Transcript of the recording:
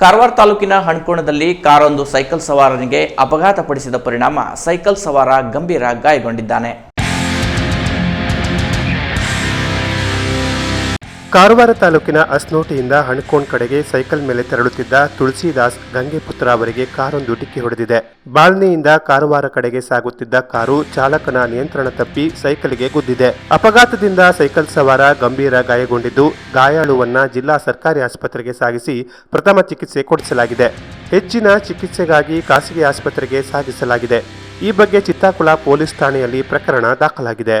ಕಾರವಾರ ತಾಲೂಕಿನ ಹಣ್ಕೋಣದಲ್ಲಿ ಕಾರೊಂದು ಸೈಕಲ್ ಸವಾರನಿಗೆ ಅಪಘಾತಪಡಿಸಿದ ಪರಿಣಾಮ ಸೈಕಲ್ ಸವಾರ ಗಂಭೀರ ಗಾಯಗೊಂಡಿದ್ದಾನೆ. ಕಾರವಾರ ತಾಲೂಕಿನ ಅಸ್ನೋಟಿಯಿಂದ ಹಣ್ಕೋಣ್ ಕಡೆಗೆ ಸೈಕಲ್ ಮೇಲೆ ತೆರಳುತ್ತಿದ್ದ ತುಳಸಿದಾಸ್ ಗಂಗೆಪುತ್ರ ಅವರಿಗೆ ಕಾರೊಂದು ಡಿಕ್ಕಿ ಹೊಡೆದಿದೆ. ಬಾಳ್ನೆಯಿಂದ ಕಾರವಾರ ಕಡೆಗೆ ಸಾಗುತ್ತಿದ್ದ ಕಾರು ಚಾಲಕನ ನಿಯಂತ್ರಣ ತಪ್ಪಿ ಸೈಕಲ್ಗೆ ಗುದ್ದಿದೆ. ಅಪಘಾತದಿಂದ ಸೈಕಲ್ ಸವಾರ ಗಂಭೀರ ಗಾಯಗೊಂಡಿದ್ದು, ಗಾಯಾಳುವನ್ನ ಜಿಲ್ಲಾ ಸರ್ಕಾರಿ ಆಸ್ಪತ್ರೆಗೆ ಸಾಗಿಸಿ ಪ್ರಥಮ ಚಿಕಿತ್ಸೆ ಕೊಡಿಸಲಾಗಿದೆ. ಹೆಚ್ಚಿನ ಚಿಕಿತ್ಸೆಗಾಗಿ ಖಾಸಗಿ ಆಸ್ಪತ್ರೆಗೆ ಸಾಗಿಸಲಾಗಿದೆ. ಈ ಬಗ್ಗೆ ಚಿತ್ತಾಕುಳ ಪೊಲೀಸ್ ಠಾಣೆಯಲ್ಲಿ ಪ್ರಕರಣ ದಾಖಲಾಗಿದೆ.